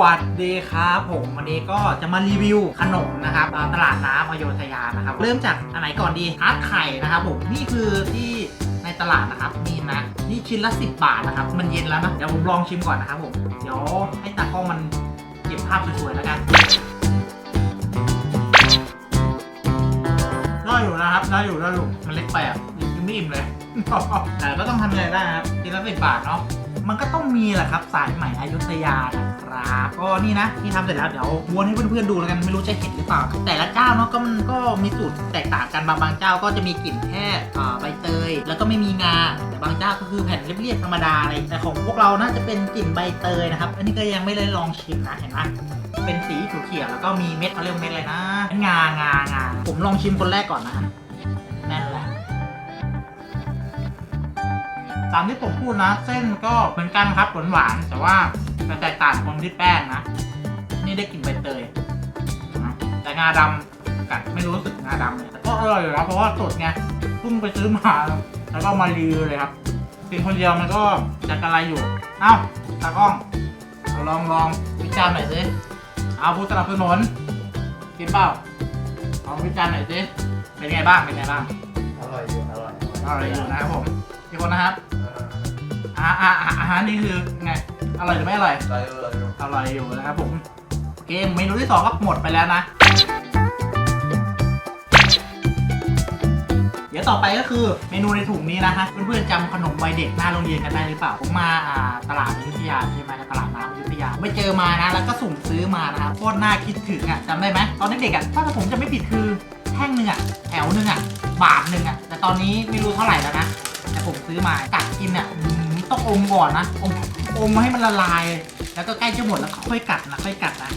วัสดีครับผมวันนี้ก็จะมารีวิวขนมนะครับตลาดน้ำอโยธยานะครับ เริ่มจากอันไหนก่อนดีอาร์ตไข่นะครับผมนี่คือที่ในตลาดนะครับมีนะนี่ชิ้นละ 10 บาทนะครับ มันเย็นแล้วนะ เดี๋ยวผมลองชิมก่อนนะครับผม เดี๋ยวให้ตากล้องมันเก็บภาพสวยๆแล้วกันได้อยู่นะครับได้อยู่ได้อยู่มันเล็กไปอะยังไม่อิ่มเลยแต่ก็ต้องทำยังไงได้ครับชิ้นละสิบบาทเนาะ มันก็ต้องมีแหละครับสายใหม่อยุธยานะครับก็นี่นะที่ทำเสร็จแล้วเดี๋ยววนให้เพื่อนๆดูแล้วกันไม่รู้จะเห็นหรือเปล่า แต่ละเจ้าเนาะก็มันก็มีสูตรแตกต่างกันบางบางเจ้าก็จะมีกลิ่นแค่ใบเตย แล้วก็ไม่มีงาแต่บางเจ้าก็คือแผ่นเรียบๆธรรมดาอะไรแต่ของพวกเราน่าจะเป็นกลิ่นใบเตยนะครับ อันนี้ก็ยังไม่ได้ลองชิมนะเห็นไหมเป็นสีเขียวๆแล้วก็มีเม็ดเขาเรียกเม็ดอะไรนะ งางางาผมลองชิมคนแรกก่อนนะ ตามที่ผมพูดนะ เส้นก็เหมือนกันครับหวานหวานๆแต่ว่าจะแตกต่างตรงที่แป้งนะ นี่ได้กลิ่นใบเตยนะแต่งาดำกัดไม่รู้สึกงาดำเลยแต่ก็อร่อยอยู่นะเพราะว่าสดไงเพิ่งไปซื้อมาแล้วก็มารีวิวเลยครับกินคนเดียวมันก็จะกระไรอยู่ เอ้าตากล้องเอาลองลองวิจารณ์หน่อยสิเอาผู้สนับสนุนกินเปล่าลองวิจารณ์หน่อยสิเป็นไงบ้างเป็นไงบ้างอร่อยอยู่อร่อยอร่อยอยู่นะครับผมทุกคนนะครับ อาหารอาหารนี่คือไงอร่อยหรือไม่อร่อยอร่อยอยู่อร่อยอยู่อร่อยอยู่นะครับผมโอเคเมนูที่สองก็หมดไปแล้วนะ เดี๋ยวต่อไปก็คือเมนูในถุงนี้นะฮะเพื่อนๆจำขนมวัยเด็กหน้าโรงเรียนกันได้หรือเปล่าผมมาอ่าตลาดอยุธยาใช่ไหมตลาดน้ำอยุธยาไม่เจอมานะ แล้วก็สุ่มซื้อมานะครับโคตรน่าคิดถึงอะจำได้ไหมตอนเด็กๆอะถ้าผมจะไม่ผิดคือแท่งหนึ่งอะแถวหนึ่งอะบาทหนึ่งอะแต่ตอนนี้ไม่รู้เท่าไหร่แล้วนะแต่ผมซื้อมากัดกินอะอืม ต้องอมก่อนนะอมอมให้มันละลาย แล้วก็ใกล้จะหมดแล้วค่อยกัดนะค่อยกัดนะ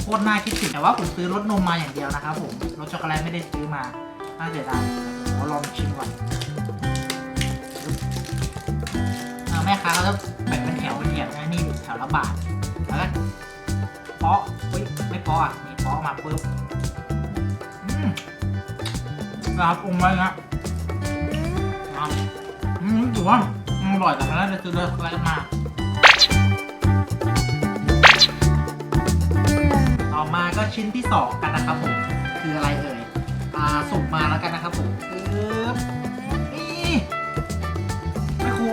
โคตรน่าคิดถึงแต่ว่าผมซื้อรสนมมาอย่างเดียวนะครับผมรสช็อกโกแลตไม่ได้ซื้อมาน่าเสียดายเดี๋ยวลองชิมก่อนอแม่ค้าเขาจะแบ่งเป็นแถวเป็นแถวนะนี่แถวละบาทแล้วก็เปาะเฮ้ยไม่เปาะอะนี่เปาะมาปุ๊บนะครับอมไว้นะอะอืมถือว่า อร่อยแต่มันน่าจะซื้อเลยอะไรมา ต่อมาก็ชิ้นที่สองกันนะครับผม คืออะไรเอ่ยอ่าสุกมาแล้วกันนะครับผมปึ๊บนี่ไม่ครู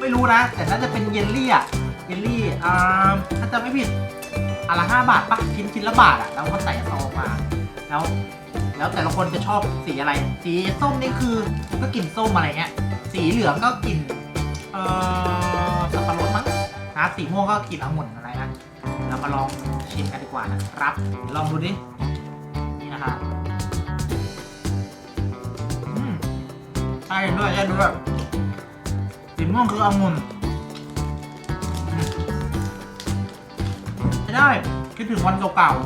ไม่รู้นะ แต่น่าจะเป็นเยลลี่อะเยลลี่อ่าถ้าจะไม่ผิดอันละห้าบาทปะชิ้นชิ้นละบาทอะแล้วก็ใส่ซองมา แล้ว แล้วแต่ละคนจะชอบสีอะไร สีส้มนี่คือก็กลิ่นส้มอะไรเงี้ย สีเหลืองก็กลิ่น เอ่อสับปะรดมั้งนะสีม่วงก็กลิ่นองุ่นอะไรนะเรามาลองชิมกันดีกว่านะครับลองดูดินี่นะครับอืมใช่ด้วยใช่ด้วยสีม่วงคือองุ่นอืมไม่ได้คิดถึงวันเก่าๆ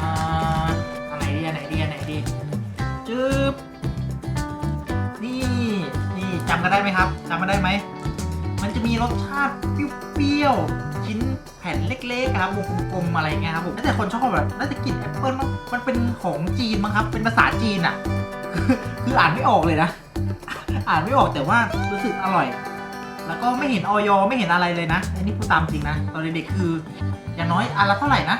อ่าอันไหนดีอันไหนดีอันไหนดีจึ๊บ กันได้ไหมครับจำกันได้ไหม มันจะมีรสชาติเปรี้ยวๆชิ้นแผ่นเล็กๆครับวงกลมๆอะไรเงี้ยครับผมแต่คนชอบแบบน่าจะกินแอปเปิ้ลมั้งมันเป็นของจีนมั้งครับ เป็นภาษาจีนอะ คืออ่านไม่ออกเลยนะ อ่านไม่ออกแต่ว่ารู้สึกอร่อย แล้วก็ไม่เห็นออยไม่เห็นอะไรเลยนะอันนี้พูดตามจริงนะตอนเด็กๆคือ อย่างน้อยอันละเท่าไหร่นะ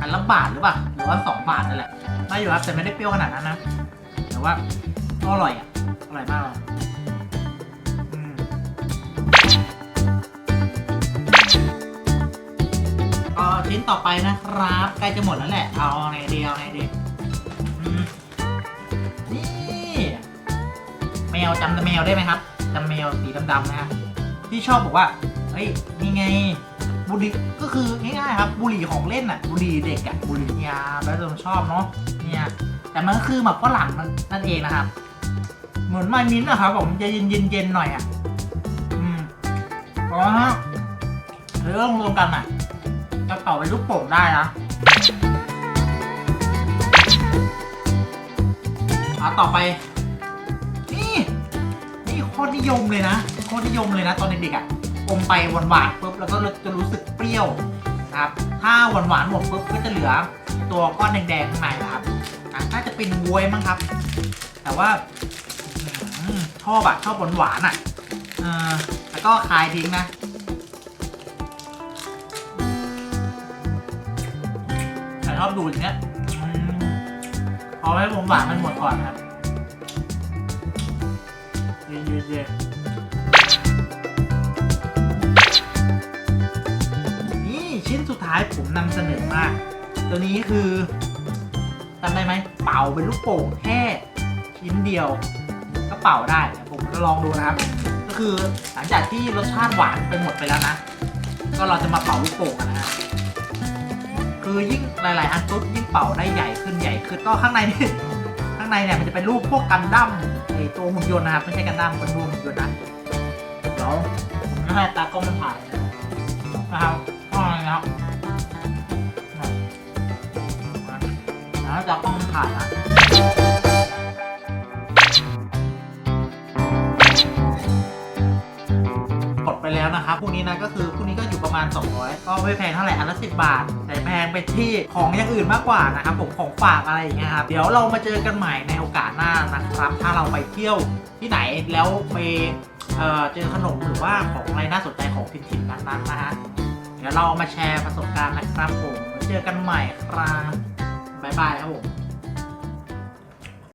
อันละบาทหรือเปล่าหรือว่าสองบาทนั่นแหละได้อยู่ครับแต่ไม่ได้เปรี้ยวขนาดนั้นนะแต่ว่าก็อร่อยอะอร่อยมากเลย ชิ้นต่อไปนะครับใกล้จะหมดแล้วแหละ เอาไหนดีเอาไหนดีอืมนี่แมวจำแมวได้ไหมครับจำแมวสีดำๆนะฮะที่ชอบบอกว่าเฮ้ยนี่ไงบุหรี่ก็คือง่ายๆครับ บุหรี่ของเล่นอะ บุหรี่เด็กอะบุหรี่ยาแล้วเราชอบเนาะเนี่ยแต่มันก็คือแบบฝรั่งมันนั่นเองนะครับ เหมือนไมมิ้นนะครับผมจะเย็นเย็นๆหน่อยอะ อืมอ๋อฮะเรื่องรวมกันอะ จะเป่าเป็นลูกโป่งได้นะเอาต่อไป นี่นี่โคตรนิยมเลยนะโคตรนิยมเลยนะตอนเด็กๆอะอมไปหวานๆปุ๊บแล้วก็จะรู้สึกเปรี้ยวนะครับ ถ้าหวานๆหมดปุ๊บก็จะเหลือตัวก้อนแดงๆข้างในนะครับอะน่าจะเป็นบวยมั้งครับ แต่ว่าชอบอะชอบหวานๆอะเออแต่แล้วก็คายทิ้งนะ อบดูอย่างเงี้ยอืมเอาไว้ผมหวานมันหมดก่อนครับเย็นเย็นนี่ชิ้นสุดท้ายผมนำเสนอมาก ตัวนี้คือจำได้ไหม เป่าเป็นลูกโป่งแค่ชิ้นเดียวก็เป่าได้ ผมจะลองดูนะครับ ก็คือหลังจากที่รสชาติหวานไปหมดไปแล้วนะ ก็เราจะมาเป่าลูกโป่งกันนะฮะ คือยิ่งหลาย ๆ อันปุ๊บยิ่งเป่าได้ใหญ่ขึ้นใหญ่ขึ้นก็ข้างในนี่ข้างในเนี่ยมันจะเป็นรูปพวกกันดั้มไอตัวหุ่นยนต์นะครับไม่ใช่กันดั้มเป็นรูปหุ่นยนต์นะเดี๋ยวผมจะให้ตากล้องมันถ่ายนะครับก็นะครับนะตากล้องมันถ่ายนะ แล้วนะครับพวกนี้นะก็คือพวกนี้ก็อยู่ประมาณ 200 ก็ไม่แพงเท่าไหร่อันละ10บาท แต่แพงไปที่ของอย่างอื่นมากกว่านะครับผมของฝากอะไรอย่างเงี้ยครับเดี๋ยวเรามาเจอกันใหม่ในโอกาสหน้านะครับ ถ้าเราไปเที่ยวที่ไหนแล้วไปเอ่อเจอขนมหรือว่าของอะไรน่าสนใจของถิ่นๆนั้นๆนะฮะเดี๋ยวเรามาแชร์ประสบการณ์นะครับผมเจอกันใหม่ครับบ๊ายบายครับผม